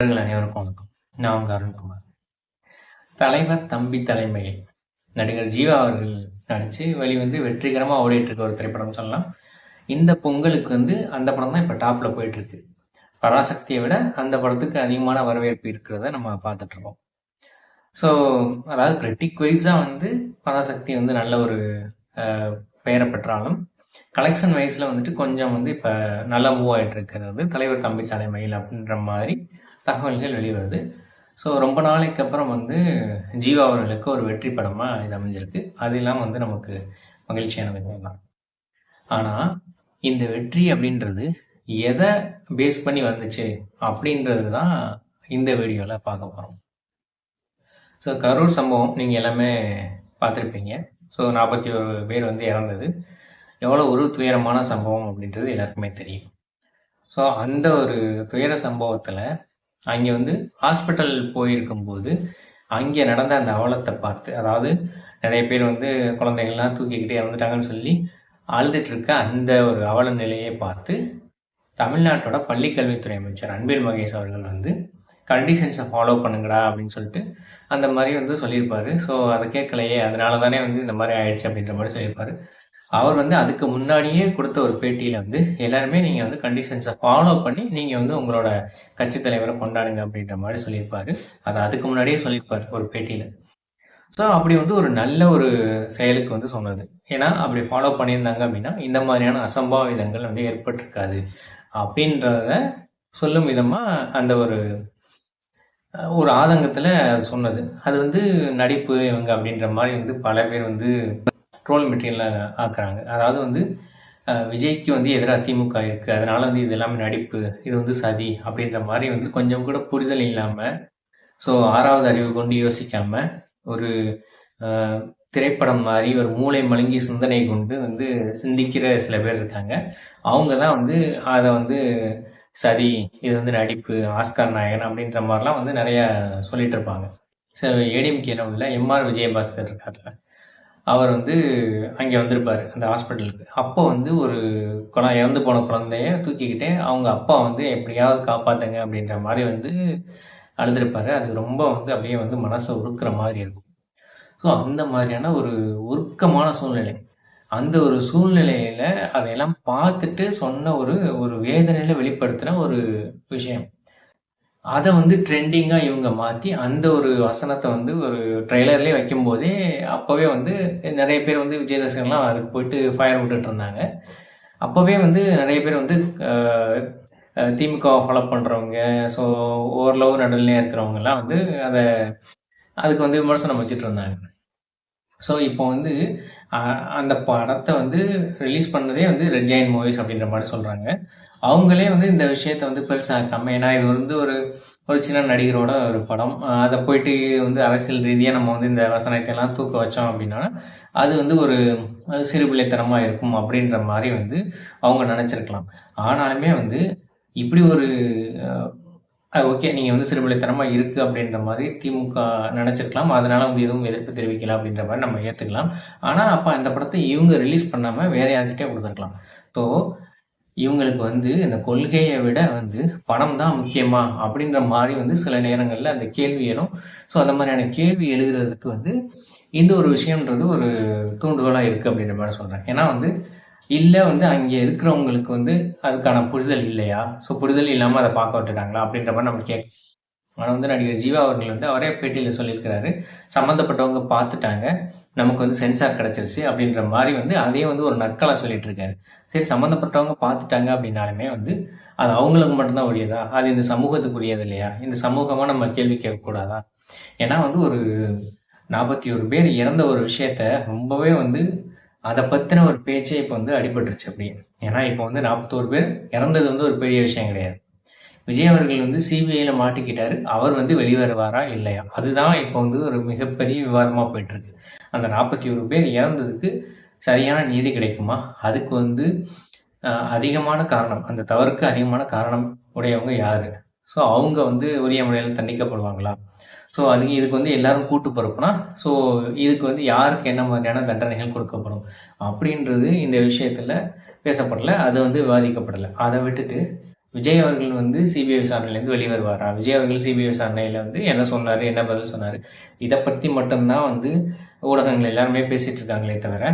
அனைவருக்கும் வணக்கம். நான் உங்க அருண்குமார். தலைவர் தம்பி தலைமையில் நடிகர் ஜீவா அவர்கள் நடித்து வெளிவந்து வெற்றிகரமாக ஓடிட்டு இருக்க ஒரு திரைப்படம் சொல்லலாம். இந்த பொங்கலுக்கு வந்து அந்த படம் தான் இப்போ டாப்பில் போயிட்டு இருக்கு. பராசக்தியை விட அந்த படத்துக்கு அதிகமான வரவேற்பு இருக்கிறத நம்ம பார்த்துட்டு இருக்கோம். ஸோ அதாவது கிரிட்டிக் வைஸாக வந்து பராசக்தி வந்து நல்ல ஒரு பெயரை பெற்றாலும் கலெக்ஷன் வைஸில் வந்துட்டு கொஞ்சம் வந்து இப்போ நல்லா மூவ் ஆகிட்டு இருக்கிறது தலைவர் தம்பி தலைமையில் அப்படின்ற மாதிரி தகவல்கள் வெளிவருது. ஸோ ரொம்ப நாளைக்கு அப்புறம் வந்து ஜீவா அவர்களுக்கு ஒரு வெற்றி படமாக இது அமைஞ்சிருக்கு. அதெல்லாம் வந்து நமக்கு மகிழ்ச்சியான விஷயம் தான். ஆனால் இந்த வெற்றி அப்படின்றது எதை பேஸ் பண்ணி வந்துச்சு அப்படின்றது தான் இந்த வீடியோவில் பார்க்க போகிறோம் ஸோ கரூர் சம்பவம் நீங்கள் எல்லாமே பார்த்துருப்பீங்க. ஸோ நாற்பத்தி ஒரு பேர் வந்து இறந்தது. எவ்வளோ ஒரு துயரமான சம்பவம் அப்படின்றது எல்லாருக்குமே தெரியும். ஸோ அந்த ஒரு துயர சம்பவத்தில் அங்கே வந்து ஹாஸ்பிட்டல் போயிருக்கும்போது அங்கே நடந்த அந்த அவலத்தை பார்த்து அதாவது நிறைய பேர் வந்து குழந்தைங்கள்லாம் தூக்கிக்கிட்டே இறந்துட்டாங்கன்னு சொல்லி அழுதுட்டு இருக்க அந்த ஒரு அவல நிலையை பார்த்து தமிழ்நாட்டோட பள்ளிக்கல்வித்துறை அமைச்சர் அன்பில் மகேஷ் அவர்கள் வந்து கண்டிஷன்ஸை ஃபாலோ பண்ணுங்கடா அப்படின்னு சொல்லிட்டு அந்த மாதிரி வந்து சொல்லியிருப்பாரு. ஸோ அதை கேட்கலையே அதனால தானே வந்து இந்த மாதிரி ஆயிடுச்சு அப்படின்ற மாதிரி சொல்லியிருப்பாரு. அவர் வந்து அதுக்கு முன்னாடியே கொடுத்த ஒரு பேட்டியில் வந்து எல்லாருமே நீங்கள் வந்து கண்டிஷன்ஸை ஃபாலோ பண்ணி நீங்கள் வந்து உங்களோட கட்சி தலைவரை கொண்டாடுங்க அப்படின்ற மாதிரி சொல்லியிருப்பாரு. அதை அதுக்கு முன்னாடியே சொல்லியிருப்பாரு ஒரு பேட்டியில். ஸோ அப்படி வந்து ஒரு நல்ல ஒரு செயலுக்கு வந்து சொன்னது. ஏன்னா அப்படி ஃபாலோ பண்ணியிருந்தாங்க அப்படின்னா இந்த மாதிரியான அசம்பாவிதங்கள் வந்து ஏற்பட்டிருக்காது. அப்படின்றத சொல்லும் விதமாக அந்த ஒரு ஒரு ஆதங்கத்தில் அது சொன்னது. அது வந்து நடிப்பு இவங்க அப்படின்ற மாதிரி வந்து பல பேர் வந்து ட்ரோல் மெட்டீரியலாக ஆக்குறாங்க. அதாவது வந்து விஜய்க்கு வந்து எதிராக திமுக இருக்குது அதனால் வந்து இது எல்லாமே நடிப்பு இது வந்து சதி அப்படின்ற மாதிரி வந்து கொஞ்சம் கூட புரிதல் இல்லாமல் ஸோ ஆறாவது அறிவு கொண்டு யோசிக்காமல் ஒரு திரைப்படம் மாதிரி ஒரு மூளை மழுங்கி சிந்தனை கொண்டு வந்து சிந்திக்கிற சில பேர் இருக்காங்க. அவங்க தான் வந்து அதை வந்து சதி இது வந்து நடிப்பு ஆஸ்கார் நாயகன் அப்படின்ற மாதிரிலாம் வந்து நிறையா சொல்லிட்டு இருப்பாங்க. ஸோ ஏடிஎம்கேல உள்ள எம்ஆர் விஜயபாஸ்கர் இருக்காருல்ல அவர் வந்து அங்கே வந்திருப்பார் அந்த ஹாஸ்பிட்டலுக்கு அப்போ வந்து ஒரு குழந்தை இறந்து போன குழந்தைய தூக்கிக்கிட்டே அவங்க அப்பா வந்து எப்படியாவது காப்பாற்றுங்க அப்படின்ற மாதிரி வந்து அழுதுருப்பாரு. அது ரொம்ப வந்து அப்படியே வந்து மனசை உருக்குற மாதிரி இருக்கும். ஸோ அந்த மாதிரியான ஒரு உருக்கமான சூழ்நிலை. அந்த ஒரு சூழ்நிலையில் அதையெல்லாம் பார்த்துட்டு சொன்ன ஒரு ஒரு வேதனையில் வெளிப்படுத்தின ஒரு விஷயம். அதை வந்து ட்ரெண்டிங்காக இவங்க மாற்றி அந்த ஒரு வசனத்தை வந்து ஒரு ட்ரெய்லர்லேயே வைக்கும்போதே அப்போவே வந்து நிறைய பேர் வந்து விஜய் ரசிகர்லாம் அதுக்கு போயிட்டு ஃபயர் விட்டுட்டு இருந்தாங்க. அப்போவே வந்து நிறைய பேர் வந்து திமுகவை ஃபாலோ பண்ணுறவங்க ஸோ ஓரளவு நடுநிலையாக இருக்கிறவங்கலாம் வந்து அதை அதுக்கு வந்து விமர்சனம் வச்சுட்டு இருந்தாங்க. ஸோ இப்போ வந்து அந்த படத்தை வந்து ரிலீஸ் பண்ணதே வந்து ரெட் ஜெயின் மூவிஸ் அப்படின்ற மாதிரி சொல்கிறாங்க அவங்களே வந்து இந்த விஷயத்த வந்து பெருசாக்காம ஏன்னா இது வந்து ஒரு ஒரு சின்ன நடிகரோட ஒரு படம். அதை போயிட்டு வந்து அரசியல் ரீதியாக நம்ம வந்து இந்த வசனத்தை எல்லாம் தூக்க வச்சோம் அப்படின்னா அது வந்து ஒரு சிறுபிள்ளைத்தனமாக இருக்கும் அப்படின்ற மாதிரி வந்து அவங்க நினச்சிருக்கலாம். ஆனாலுமே வந்து இப்படி ஒரு ஓகே நீங்கள் வந்து சிறுபிள்ளைத்தனமாக இருக்குது அப்படின்ற மாதிரி திமுக நினச்சிருக்கலாம். அதனால வந்து எதுவும் எதிர்ப்பு தெரிவிக்கல அப்படின்ற மாதிரி நம்ம ஏற்றுக்கலாம் ஆனால் அப்போ அந்த படத்தை இவங்க ரிலீஸ் பண்ணாமல் வேற யார்கிட்டே கொடுத்துருக்கலாம். ஸோ இவங்களுக்கு வந்து இந்த கொள்கையை விட வந்து பணம் தான் முக்கியமா அப்படின்ற மாதிரி வந்து சில நேரங்களில் அந்த கேள்வி எழும். ஸோ அந்த மாதிரியான கேள்வி எழுதுறதுக்கு வந்து இந்த ஒரு விஷயம்ன்றது ஒரு தூண்டுகோலாக இருக்குது அப்படின்ற மாதிரி சொல்கிறேன் ஏன்னா வந்து இல்லை வந்து அங்கே இருக்கிறவங்களுக்கு வந்து அதுக்கான புரிதல் இல்லையா? ஸோ புரிதல் இல்லாமல் அதை பார்க்க விட்டுட்டாங்களா அப்படின்ற மாதிரி நம்ம கேட்க ஆனால் வந்து நடிகர் ஜீவா அவர்கள் வந்து அவரே பேட்டியில் சொல்லியிருக்கிறாரு. சம்மந்தப்பட்டவங்க பார்த்துட்டாங்க. நமக்கு வந்து சென்சார் கிடச்சிருச்சு அப்படின்ற மாதிரி வந்து அதையும் வந்து ஒரு நக்கலாக சொல்லிட்டு இருக்காரு. சரி சம்மந்தப்பட்டவங்க பார்த்துட்டாங்க அப்படின்னாலுமே வந்து அது அவங்களுக்கு மட்டும்தான் உரியதா? அது இந்த சமூகத்துக்கு உரியது இல்லையா? இந்த சமூகமாக நம்ம கேள்வி கேட்கக்கூடாதா? ஏன்னா வந்து ஒரு நாற்பத்தி ஒரு பேர் இறந்த ஒரு விஷயத்த ரொம்பவே வந்து அதை பற்றின ஒரு பேச்சே இப்போ வந்து அடிபட்டுருச்சு அப்படியே. ஏன்னா இப்போ வந்து நாற்பத்தோரு பேர் இறந்தது வந்து ஒரு பெரிய விஷயம் கிடையாது. விஜய் அவர்கள் வந்து சிபிஐயில் மாட்டிக்கிட்டாரு. அவர் வந்து வெளிவருவாரா இல்லையா? அதுதான் இப்போ வந்து ஒரு மிகப்பெரிய விவாதமாக போயிட்டுருக்கு. அந்த நாற்பத்தி ஒரு பேர் இறந்ததுக்கு சரியான நீதி கிடைக்குமா? அதுக்கு வந்து அதிகமான காரணம் அந்த தவறுக்கு அதிகமான காரணம் உடையவங்க யாரு? ஸோ அவங்க வந்து உரிய முறையில் தண்டிக்கப்படுவாங்களா? ஸோ அதுக்கு இதுக்கு வந்து எல்லாரும் கூட்டு பொறுப்புனா ஸோ இதுக்கு வந்து யாருக்கு என்ன மாதிரியான தண்டனைகள் கொடுக்கப்படும் அப்படின்றது இந்த விஷயத்தில் பேசப்படல அது வந்து விவாதிக்கப்படலை. அதை விட்டுட்டு விஜய் அவர்கள் வந்து சிபிஐ விசாரணையிலேருந்து வெளியே வருவாரா விஜய் அவர்கள் சிபிஐ விசாரணையில் வந்து என்ன சொன்னார் என்ன பதில் சொன்னார்? இதை பற்றி மட்டும்தான் வந்து ஊடகங்கள் எல்லாருமே பேசிகிட்டு இருக்காங்களே தவிர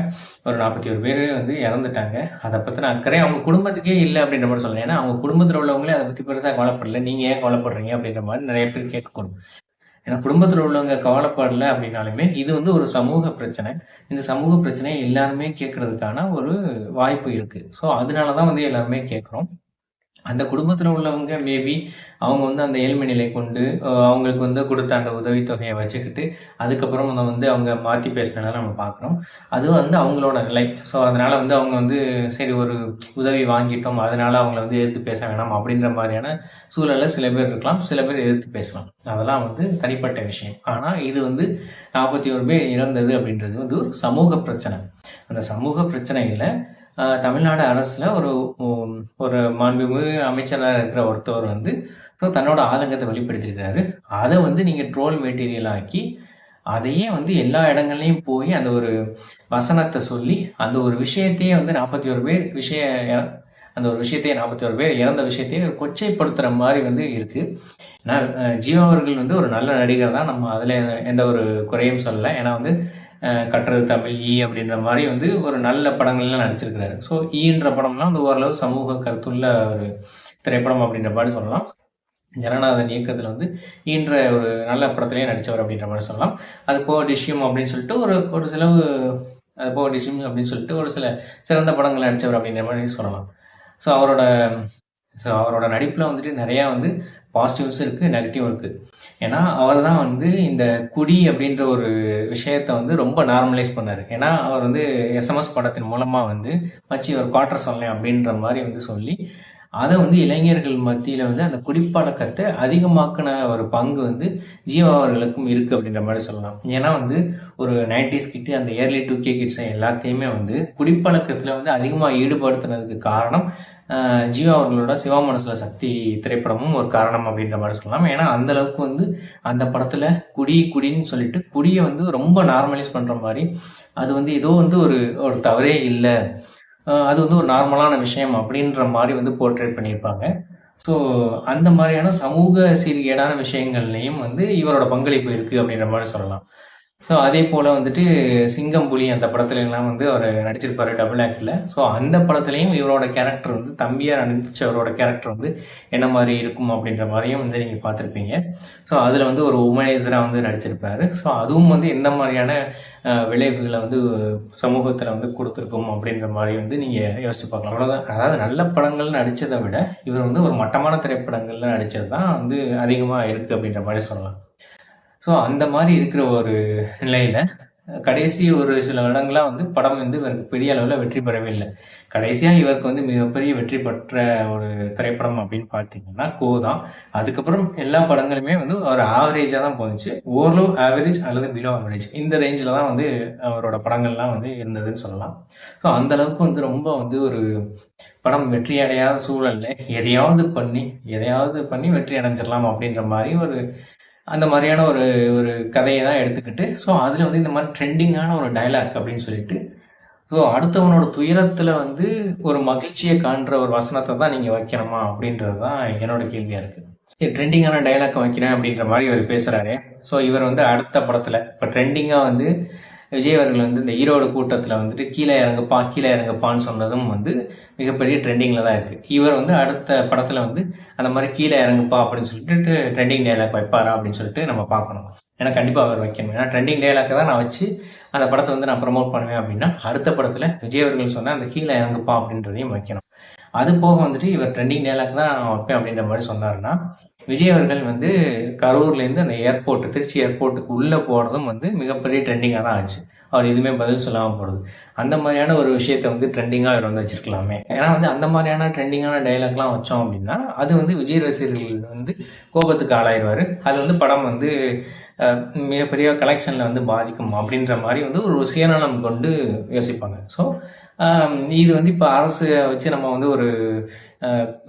ஒரு நாற்பத்தி ஒரு பேர் வந்து இறந்துட்டாங்க. அதை பற்றின அக்கறை அவங்க குடும்பத்துக்கே இல்லை அப்படின்ற மாதிரி சொல்லலாம். ஏன்னா அவங்க குடும்பத்தில் உள்ளவங்களே அதை பற்றி பெருசாக கவலைப்படல. நீங்கள் ஏன் கவலைப்படுறீங்க அப்படின்ற மாதிரி நிறைய பேர் கேட்கக்கூடும். ஏன்னா குடும்பத்தில் உள்ளவங்க கவலைப்படல அப்படின்னாலுமே இது வந்து ஒரு சமூக பிரச்சனை. இந்த சமூக பிரச்சனையை எல்லாருமே கேட்கறதுக்கான ஒரு வாய்ப்பு இருக்குது ஸோ அதனால தான் வந்து எல்லாருமே கேட்குறோம். அந்த குடும்பத்தில் உள்ளவங்க மேபி அவங்க வந்து அந்த ஏழ்மை நிலை கொண்டு அவங்களுக்கு வந்து கொடுத்த அந்த உதவித்தொகையை வச்சுக்கிட்டு அதுக்கப்புறம் அதை வந்து அவங்க மாற்றி பேசினதை நம்ம பார்க்குறோம் அதுவும் வந்து அவங்களோட நிலை. ஸோ அதனால் வந்து அவங்க வந்து சரி ஒரு உதவி வாங்கிட்டோம் அதனால் அவங்கள வந்து எதிர்த்து பேச வேணாம் அப்படின்ற மாதிரியான சூழலில் சில பேர் இருக்கலாம் சில பேர் எதிர்த்து பேசலாம். அதெல்லாம் வந்து தனிப்பட்ட விஷயம். ஆனால் இது வந்து நாற்பத்தி ஒரு பேர் இறந்தது அப்படின்றது வந்து ஒரு சமூக பிரச்சனை. அந்த சமூக பிரச்சனையில் தமிழ்நாடு அரசில் ஒரு ஒரு மாண்புமிகு அமைச்சராக இருக்கிற ஒருத்தவர் வந்து ஸோ தன்னோட ஆதங்கத்தை வெளிப்படுத்தியிருக்கிறாரு. அதை வந்து நீங்கள் ட்ரோல் மெட்டீரியல் ஆக்கி அதையே வந்து எல்லா இடங்கள்லையும் போய் அந்த ஒரு வசனத்தை சொல்லி அந்த ஒரு விஷயத்தையே வந்து நாற்பத்தி ஒரு பேர் விஷய அந்த ஒரு விஷயத்தையே நாற்பத்தி ஒரு பேர் இறந்த விஷயத்தையே கொச்சைப்படுத்துகிற மாதிரி வந்து இருக்குது ஏன்னா ஜீவா அவர்கள் வந்து ஒரு நல்ல நடிகர் தான். நம்ம அதில் எந்த ஒரு குறையும் சொல்லலை. ஏன்னா வந்து கட்டுறது தமிழ் ஈ அப்படின்ற மாதிரி வந்து ஒரு நல்ல படங்கள்லாம் நடிச்சிருக்கிறாரு. ஸோ ஈன்ற படம்லாம் வந்து ஓரளவு சமூக கருத்துள்ள ஒரு திரைப்படம் அப்படின்ற மாதிரி சொல்லலாம். ஜனநாதன் இயக்கத்தில் வந்து ஈன்ற ஒரு நல்ல படத்திலேயே நடித்தவர் அப்படின்ற மாதிரி சொல்லலாம். அது போக டிஷ்யூம் அப்படின்னு சொல்லிட்டு ஒரு ஒரு செலவு அது போக டிஷ்யம் அப்படின்னு சொல்லிட்டு ஒரு சில சிறந்த படங்கள் நடித்தவர் அப்படின்ற மாதிரி சொல்லலாம். ஸோ அவரோட ஸோ அவரோட நடிப்பில் வந்துட்டு நிறையா வந்து பாசிட்டிவ்ஸும் இருக்குது நெகட்டிவும் இருக்குது ஏன்னா அவர் தான் வந்து இந்த குடி அப்படின்ற ஒரு விஷயத்த வந்து ரொம்ப நார்மலைஸ் பண்ணார். ஏன்னா அவர் வந்து எஸ்எம்எஸ் படத்தின் மூலமாக வந்து வச்சு ஒரு குவார்டர் சொன்னேன் அப்படின்ற மாதிரி வந்து சொல்லி அதை வந்து இளைஞர்கள் மத்தியில் வந்து அந்த குடிப்பழக்கத்தை அதிகமாக்கின ஒரு பங்கு வந்து ஜீவா அவர்களுக்கும் இருக்குது அப்படின்ற மாதிரி சொல்லலாம். ஏன்னா வந்து ஒரு நைன்டிஸ் கிட்டு அந்த இயர்லி டூ கே கிட்ஸ் எல்லாத்தையுமே வந்து குடிப்பழக்கத்தில் வந்து அதிகமாக ஈடுபடுத்துனதுக்கு காரணம் ஜீவா அவர்களோட சிவா மனசுல சக்தி திரைப்படமும் ஒரு காரணம் அப்படின்ற மாதிரி சொல்லலாம். ஏன்னா அந்த அளவுக்கு வந்து அந்த படத்துல குடி குடின்னு சொல்லிட்டு குடியை வந்து ரொம்ப நார்மலைஸ் பண்ற மாதிரி அது வந்து ஏதோ வந்து ஒரு ஒரு தவறே இல்லை. அது வந்து ஒரு நார்மலான விஷயம் அப்படின்ற மாதிரி வந்து போர்ட்ரேட் பண்ணியிருப்பாங்க. ஸோ அந்த மாதிரியான சமூக சீர்கேடான விஷயங்கள்லையும் வந்து இவரோட பங்களிப்பு இருக்குது அப்படின்ற மாதிரி சொல்லலாம். ஸோ அதே போல் வந்துட்டு சிங்கம் புலி அந்த படத்துலலாம் வந்து அவர் நடிச்சிருப்பார் டபுள் ஆக்டில் ஸோ அந்த படத்துலையும் இவரோட கேரக்டர் வந்து தம்பியாக நடிச்சவரோட கேரக்டர் வந்து என்ன மாதிரி இருக்கும் அப்படின்ற மாதிரியும் வந்து நீங்கள் பார்த்துருப்பீங்க. ஸோ அதில் வந்து ஒரு உமனைசராக வந்து நடிச்சிருப்பாரு. ஸோ அதுவும் வந்து எந்த மாதிரியான விளைவுகளை வந்து சமூகத்தில் வந்து கொடுத்துருக்கோம் அப்படின்ற மாதிரி வந்து நீங்கள் யோசிச்சு பார்க்கலாம். அவ்வளோதான் அதாவது நல்ல படங்கள் நடித்ததை விட இவர் வந்து ஒரு மட்டமான திரைப்படங்களில் நடித்தது தான் வந்து அதிகமாக இருக்குது அப்படின்ற மாதிரி சொல்லலாம். ஸோ அந்த மாதிரி இருக்கிற ஒரு நிலையில் கடைசி ஒரு சில இடங்களாக வந்து படம் வந்து இவருக்கு பெரிய அளவில் வெற்றி பெறவே இல்லை கடைசியாக இவருக்கு வந்து மிகப்பெரிய வெற்றி பெற்ற ஒரு திரைப்படம் அப்படின்னு பார்த்தீங்கன்னா கோ தான். அதுக்கப்புறம் எல்லா படங்களுமே வந்து ஒரு ஆவரேஜாக தான் போணுச்சு ஓரளவு ஆவரேஜ் அல்லது பிலோ ஆவரேஜ் இந்த ரேஞ்சில் தான் வந்து அவரோட படங்கள்லாம் வந்து இருந்ததுன்னு சொல்லலாம். ஸோ அந்த அளவுக்கு வந்து ரொம்ப வந்து ஒரு படம் வெற்றி அடையாத சூழலில் எதையாவது பண்ணி எதையாவது பண்ணி வெற்றி அடைஞ்சிடலாம் அப்படின்ற மாதிரி ஒரு அந்த மாதிரியான ஒரு ஒரு கதையை தான் எடுத்துக்கிட்டு ஸோ அதில் வந்து இந்த மாதிரி ட்ரெண்டிங்கான ஒரு டைலாக் அப்படின்னு சொல்லிட்டு ஸோ அடுத்தவனோட துயரத்தில் வந்து ஒரு மகிழ்ச்சியை காண்ற ஒரு வசனத்தை தான் நீங்கள் வைக்கணுமா அப்படின்றது தான் என்னோட கேள்வியாக இருக்குது ட்ரெண்டிங்கான டைலாக் வைக்கிறேன் அப்படின்ற மாதிரி இவர் பேசுகிறாரு ஸோ இவர் வந்து அடுத்த படத்தில் இப்போ ட்ரெண்டிங்காக வந்து விஜய் அவர்கள் வந்து இந்த ஈரோடு கூட்டத்தில் வந்துட்டு கீழே இறங்குப்பா கீழே இறங்குப்பான்னு சொன்னதும் வந்து மிகப்பெரிய ட்ரெண்டிங்கில் தான் இருக்குது இவர் வந்து அடுத்த படத்தில் வந்து அந்த மாதிரி கீழே இறங்குப்பா அப்படின்னு சொல்லிட்டு ட்ரெண்டிங் டைலாக் வைப்பாரா அப்படின்னு சொல்லிட்டு நம்ம பார்க்கணும். ஏன்னா கண்டிப்பாக அவர் வைக்கணும். ஏன்னா ட்ரெண்டிங் டைலாக்கை தான் நான் வச்சு அந்த படத்தை வந்து நான் ப்ரமோட் பண்ணுவேன் அப்படின்னா அடுத்த படத்தில் விஜய் அவர்கள் சொன்னால் அந்த கீழே இறங்குப்பா அப்படின்றதையும் வைக்கணும். அது போக வந்துட்டு இவர் ட்ரெண்டிங் டைலாக் தான் நான் வைப்பேன் அப்படின்ற மாதிரி சொன்னாருன்னா விஜய் அவர்கள் வந்து கரூர்லேருந்து அந்த ஏர்போர்ட் திருச்சி ஏர்போர்ட்டுக்கு உள்ளே போகிறதும் வந்து மிகப்பெரிய ட்ரெண்டிங்காக தான் ஆச்சு. அவர் எதுவுமே பதில் சொல்லாமல் போகிறது அந்த மாதிரியான ஒரு விஷயத்த வந்து ட்ரெண்டிங்காக அவர் வந்து வச்சிருக்கலாமே. ஏன்னா வந்து அந்த மாதிரியான ட்ரெண்டிங்கான டைலாக்லாம் வச்சோம் அப்படின்னா அது வந்து விஜய் ரசிகர்கள் வந்து கோபத்துக்கு ஆளாயிடுவார் அது வந்து படம் வந்து மிகப்பெரிய கலெக்ஷனில் வந்து பாதிக்கும் அப்படின்ற மாதிரி வந்து ஒரு சுயநலம் கொண்டு யோசிப்பாங்க. ஸோ இது வந்து இப்போ அரசு வச்சு நம்ம வந்து ஒரு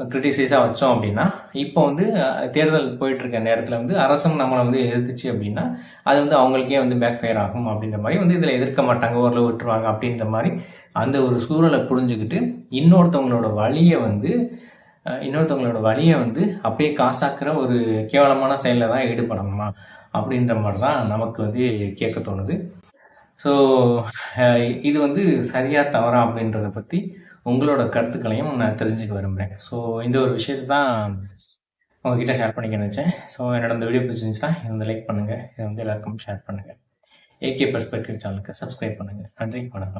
கிரிட்டிசைஸாக வச்சோம் அப்படின்னா இப்போ வந்து தேர்தல் போயிட்டுருக்க நேரத்தில் வந்து அரசும் நம்மளை வந்து எதிர்த்துச்சு அப்படின்னா அது வந்து அவங்களுக்கே வந்து பேக் ஃபயர் ஆகும் அப்படின்ற மாதிரி வந்து இதில் எதிர்க்க மாட்டாங்க ஓரளவு விட்டுருவாங்க அப்படின்ற மாதிரி அந்த ஒரு சூழலை புரிஞ்சுக்கிட்டு இன்னொருத்தவங்களோட வழியை வந்து இன்னொருத்தவங்களோட வழியை வந்து அப்படியே காசாக்குற ஒரு கேவலமான செயலில் தான் ஈடுபடணுமா அப்படின்ற மாதிரி தான் நமக்கு வந்து கேட்க தோணுது. ஸோ uh, இது வந்து சரியா தவறா அப்படின்றத பற்றி உங்களோட கருத்துக்களையும் நான் தெரிஞ்சுக்க விரும்புகிறேன் ஸோ இந்த ஒரு விஷயத்தை தான் உங்ககிட்ட ஷேர் பண்ணிக்க நினச்சேன். ஸோ என்னோட இந்த வீடியோ பிடிச்சிருந்துச்சுன்னா இதை வந்து லைக் பண்ணுங்கள் இதை வந்து எல்லாருக்கும் ஷேர் பண்ணுங்கள் ஏகே பெர்ஸ்பெக்டிவ் சேனலுக்கு சப்ஸ்கிரைப் பண்ணுங்கள் நன்றி. வணக்கம்.